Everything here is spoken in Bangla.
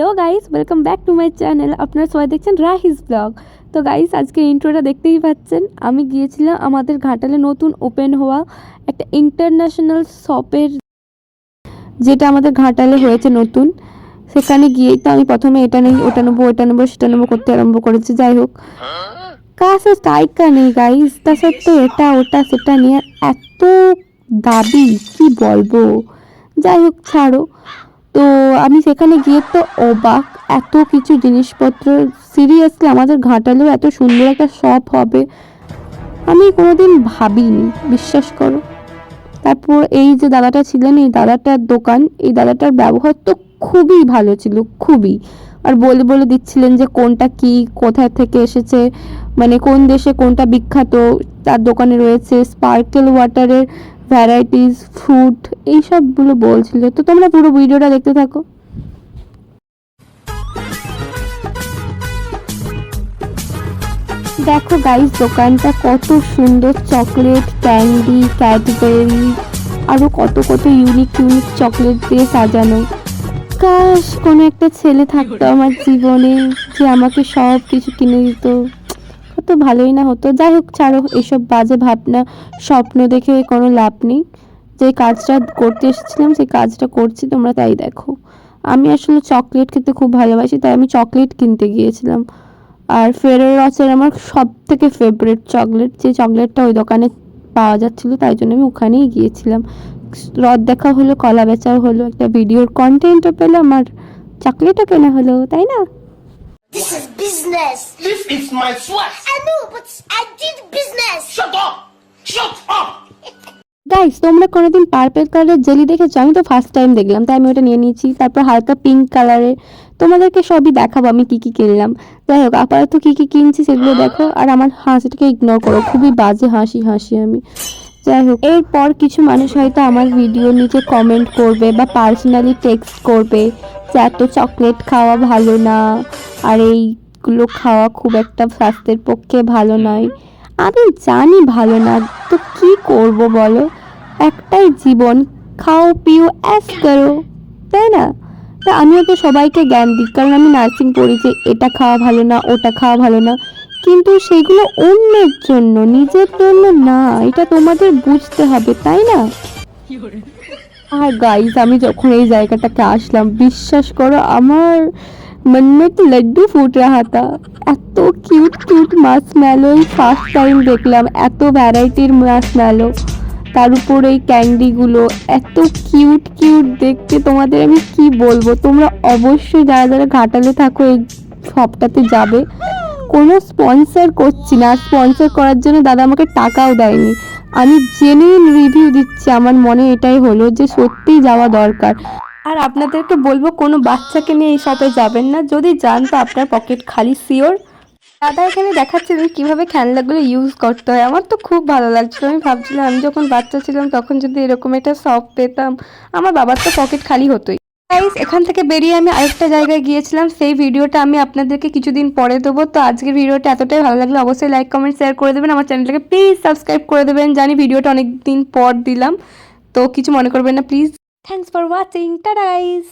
Hello guys welcome back to my channel আপনারা সবাই দেখছেন রাহিস ব্লগ তো গাইস আজকে ইন্ট্রোটা দেখতেই পাচ্ছেন। আমি গিয়েছিলাম আমাদের ঘাটালে নতুন ওপেন হওয়া একটা ইন্টারন্যাশনাল শপের যেটা আমাদের ঘাটালে হয়েছে নতুন। সেখানে গিয়েই তো আমি প্রথমে এটা নেই, ওটা নেব ওটা নেব, সেটা নেব, করতে আরম্ভ করেছি। যাই হোক। কাছে টাইকা নেই গাইস তা সত্ত্বেও এটা, ওটা, সেটা নিয়ে এত দাবি, কি বলব? যাই হোক, ছাড়ো। তো আমি সেখানে গিয়ে তো অবাক, এত কিছু জিনিসপত্র। সিরিয়াসলি আমাদের ঘাটালেও এত সুন্দর একটা শপ হবে। আমি কোনোদিন ভাবিনি, বিশ্বাস করো। তারপর এই যে দাদাটা ছিলেন, এই দাদাটার দোকান, এই দাদাটার ব্যবহার তো খুবই ভালো ছিল, খুবই। আর বলে বলে দিচ্ছিলেন যে কোনটা কি কোথায় থেকে এসেছে মানে কোন দেশে কোনটা বিখ্যাত, তার দোকানে রয়েছে স্পার্কেল ওয়াটারের ভ্যারাইটিস ফ্রুট এইসবগুলো বলছিল। তো তোমরা পুরো ভিডিওটা দেখতে থাকো। দেখো গাইস দোকানটা কত সুন্দর চকলেট ক্যান্ডি ক্যাডবেরি আরও কত কত ইউনিক ইউনিক চকলেট দিয়ে সাজানো। কাশ কোনো একটা ছেলে থাকতো আমার জীবনে যে আমাকে সব কিছু কিনে দিত। কত ভালোই না হতো। যাই হোক, ছাড়ো, এসব বাজে ভাবনা, স্বপ্ন দেখে কোনো লাভ নেই। যে কাজটা করতে এসেছিলাম, সেই কাজটা করছি, তোমরা তাই দেখো। আমি আসলে চকলেট খেতে খুব ভালোবাসি, তাই আমি চকলেট কিনতে গিয়েছিলাম। আর ফেরো রচের আমার সব থেকে ফেভারিট চকলেট। যে চকলেটটা ওই দোকানে পাওয়া যাচ্ছিল, তাই জন্য আমি ওখানেই গিয়েছিলাম। রদ দেখা হলো কলা বেচাও হলো একটা ভিডিওর কন্টেন্টও পেলাম আর চকলেটও কেনা হলো তাই না This is business. This is my sweat. I know, but I did business. Shut up! Shut up! Guys তোমরা কোনোদিন পার্পেল কালারের জেলি দেখেছ আমি তো ফার্স্ট টাইম দেখলাম তাই আমি ওটা নিয়ে নিয়েছি তারপর হালকা পিঙ্ক কালারের তোমাদেরকে সবই দেখাবো আমি কি কি কিনলাম যাই হোক আপাতত কি কি কিনছি সেগুলো দেখো আর আমার হাসিটাকে ইগনোর করো খুবই বাজে হাসি হাসি আমি যাই হোক, এরপর কিছু মানুষ হয়তো আমার ভিডিও নিচে কমেন্ট করবে বা পার্সোনালি টেক্সট করবে যে এত চকলেট খাওয়া ভালো না, আর এইগুলো খাওয়া খুব একটা স্বাস্থ্যের পক্ষে ভালো নয়। আমি জানি ভালো না, তো কি করব বলো? একটাই জীবন, খাও, পিও অ্যাস করো, তাই না? তা আমিও তো সবাইকে জ্ঞান দিই, কারণ আমি নার্সিং পড়ি যে এটা খাওয়া ভালো না, ওটা খাওয়া ভালো না। কিন্তু সেগুলো অন্যের জন্য, নিজের জন্য না, এটা তোমাদের বুঝতে হবে, তাই না? আর গাইজ আমি যখন এই জায়গাটাতে আসলাম, বিশ্বাস করো, আমার মন তো লাড্ডু ফুট তা এত কিউট কিউট মাছ ম্যালো এই ফার্স্ট টাইম দেখলাম, এত ভ্যারাইটির মাছ ম্যালো তার উপর এই ক্যান্ডিগুলো এত কিউট কিউট দেখতে তোমাদের আমি কি বলব? তোমরা অবশ্যই যারা যারা ঘাটালে থাকো, এই শপটাতে যাবে। কোনো স্পন্সর করছি না। স্পন্সর করার জন্য দাদা আমাকে টাকাও দেয়নি। আমি জেনুইন রিভিউ দিচ্ছি। আমার মনে এটাই হলো যে সত্যিই যাওয়া দরকার। আর আপনাদেরকে বলব, কোনো বাচ্চাকে নিয়ে এই শপে যাবেন না। যদি যান তো আপনার পকেট খালি শিওর দাদা, এখানে দেখাচ্ছিলেন কীভাবে খেলনাগুলো ইউজ করতে হয়। আমার তো খুব ভালো লাগছিল। আমি ভাবছিলাম, আমি যখন বাচ্চা ছিলাম, তখন যদি এরকম একটা শপ পেতাম। আমার বাবার তো পকেট খালি হতোই। গাইস এখান থেকে বেরিয়ে আমি আরেকটা জায়গায় গিয়েছিলাম। সেই ভিডিওটা আমি আপনাদেরকে কিছুদিন পরে দেবো। তো আজকের ভিডিওটা এতটাই ভালো লাগলে। অবশ্যই লাইক কমেন্ট শেয়ার করে দেবেন। আমার চ্যানেলটাকে প্লিজ সাবস্ক্রাইব করে দেবেন। জানি ভিডিওটা অনেক দিন পর দিলাম। তো কিছু মনে করবেন না প্লিজ থ্যাংকস ফর ওয়াচিং টা গাইস